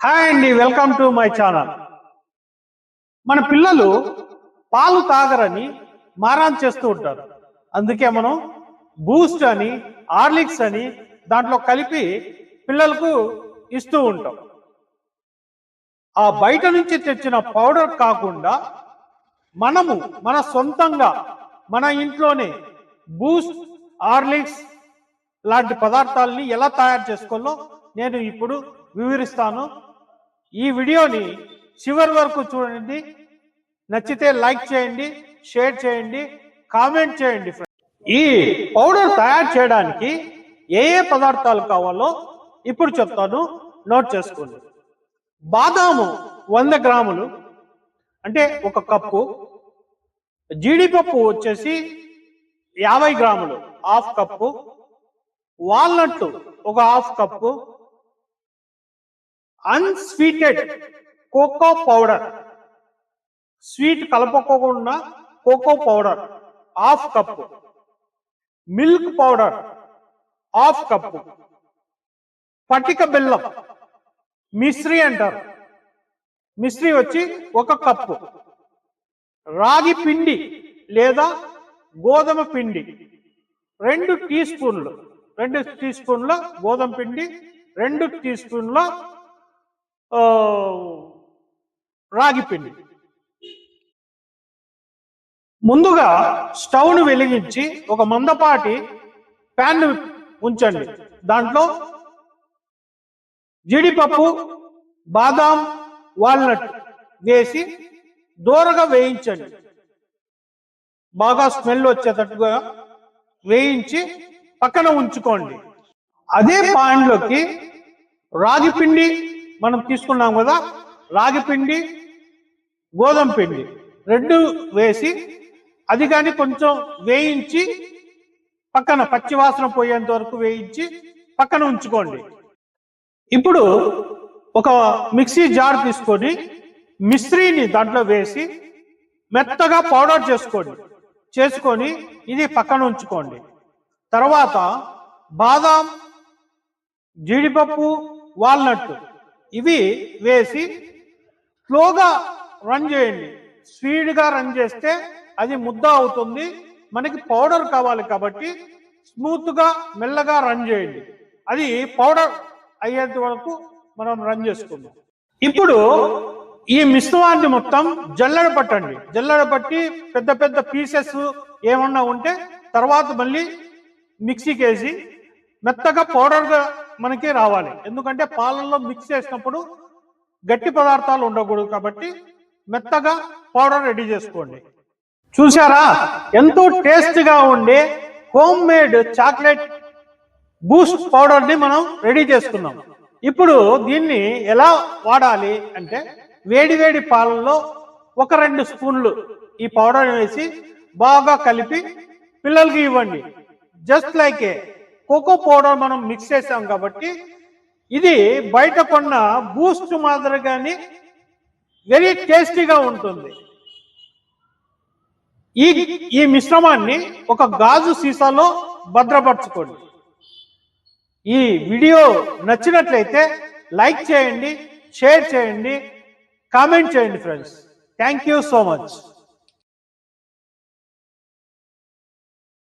Hi అండి welcome to my channel మన పిల్లలు పాలు తాగరని మారాన్ చేస్తూ ఉంటారు. అందుకే మనం బూస్ట్ అని హార్లిక్స్ అని దాంట్లో కలిపి పిల్లలకు ఇస్తూ ఉంటాం. ఆ బయట నుంచి తెచ్చిన పౌడర్ కాకుండా మనము మన సొంతంగా మన ఇంట్లోనే బూస్ట్ హార్లిక్స్ లాంటి పదార్థాలని ఎలా తయారు చేసుకోవాలో నేను ఇప్పుడు వివరిస్తాను. ఈ వీడియోని చివరి వరకు చూడండి. నచ్చితే లైక్ చేయండి షేర్ చేయండి కామెంట్ చేయండి ఈ పౌడర్ తయారు చేయడానికి ఏ ఏ పదార్థాలు కావాలో ఇప్పుడు చెప్తాను. నోట్ చేసుకోండి. బాదాము వంద గ్రాములు అంటే ఒక కప్పు. జీడిపప్పు వచ్చేసి యాభై గ్రాములు హాఫ్ కప్పు. వాల్నట్లు ఒక half cup. Unsweetened cocoa powder sweet కలపకోకుండా cocoa powder half cup milk powder half cup పటిక బెల్లం. మిశ్రీ అంటారు. మిశ్రీ వచ్చి ఒక కప్పు రాగి పిండి లేదా గోధుమ పిండి. రెండు టీ స్పూన్లు రెండు టీ స్పూన్ల గోధుమ పిండి రెండు టీ స్పూన్ల రాగి పిండి. ముందుగా స్టవ్ను వెలిగించి ఒక మందపాటి ప్యాన్ ఉంచండి. దాంట్లో జీడిపప్పు బాదాం వాల్నట్ వేసి దూరగా వేయించండి. బాగా స్మెల్ వచ్చేటట్టుగా వేయించి పక్కన ఉంచుకోండి. అదే పాన్లోకి రాగి పిండి మనం తీసుకున్నాం కదా రాగి పిండి గోధుమ పిండి. రెండు వేసి అది కానీ కొంచెం వేయించి పక్కన పచ్చివాసన పోయేంత వరకు వేయించి పక్కన ఉంచుకోండి. ఇప్పుడు ఒక మిక్సీ జార్ తీసుకొని మిశ్రీని దాంట్లో వేసి మెత్తగా పౌడర్ చేసుకోండి. చేసుకొని ఇది పక్కన ఉంచుకోండి. తర్వాత బాదాం జీడిపప్పు వాల్నట్ ఇవి వేసి స్లోగా రన్ చేయండి. స్పీడ్గా రన్ చేస్తే అది ముద్ద అవుతుంది. మనకి పౌడర్ కావాలి కాబట్టి స్మూత్గా మెల్లగా రన్ చేయండి. అది పౌడర్ అయ్యేంత వరకు మనం రన్ చేసుకుందాం. ఇప్పుడు ఈ మిశ్రమాన్ని మొత్తం జల్లెడ పట్టండి. జల్లెడ పట్టి పెద్ద పెద్ద పీసెస్ ఏమన్నా ఉంటే తర్వాత మళ్ళీ మిక్సీకి వేసి మెత్తగా పౌడర్గా మనకి రావాలి. ఎందుకంటే పాలల్లో మిక్స్ చేసినప్పుడు గట్టి పదార్థాలు ఉండకూడదు కాబట్టి మెత్తగా పౌడర్ రెడీ చేసుకోండి. చూసారా ఎంతో టేస్ట్గా ఉండే హోమ్ మేడ్ చాక్లెట్ బూస్ట్ పౌడర్ని మనం రెడీ చేసుకున్నాం. ఇప్పుడు దీన్ని ఎలా వాడాలి అంటే వేడి వేడి పాలల్లో ఒక రెండు స్పూన్లు ఈ పౌడర్ వేసి బాగా కలిపి పిల్లలకి ఇవ్వండి. Just like a cocoa powder మనం మిక్స్ చేసాం కాబట్టి ఇది బయట కొన్న బూస్ట్ మాదిరిగానే వెరీ టేస్టీగా ఉంటుంది. ఈ ఈ మిశ్రమాన్ని ఒక గాజు సీసాలో భద్రపరచుకోండి. ఈ వీడియో నచ్చినట్లయితే లైక్ చేయండి షేర్ చేయండి కామెంట్ చేయండి friends. Thank you so much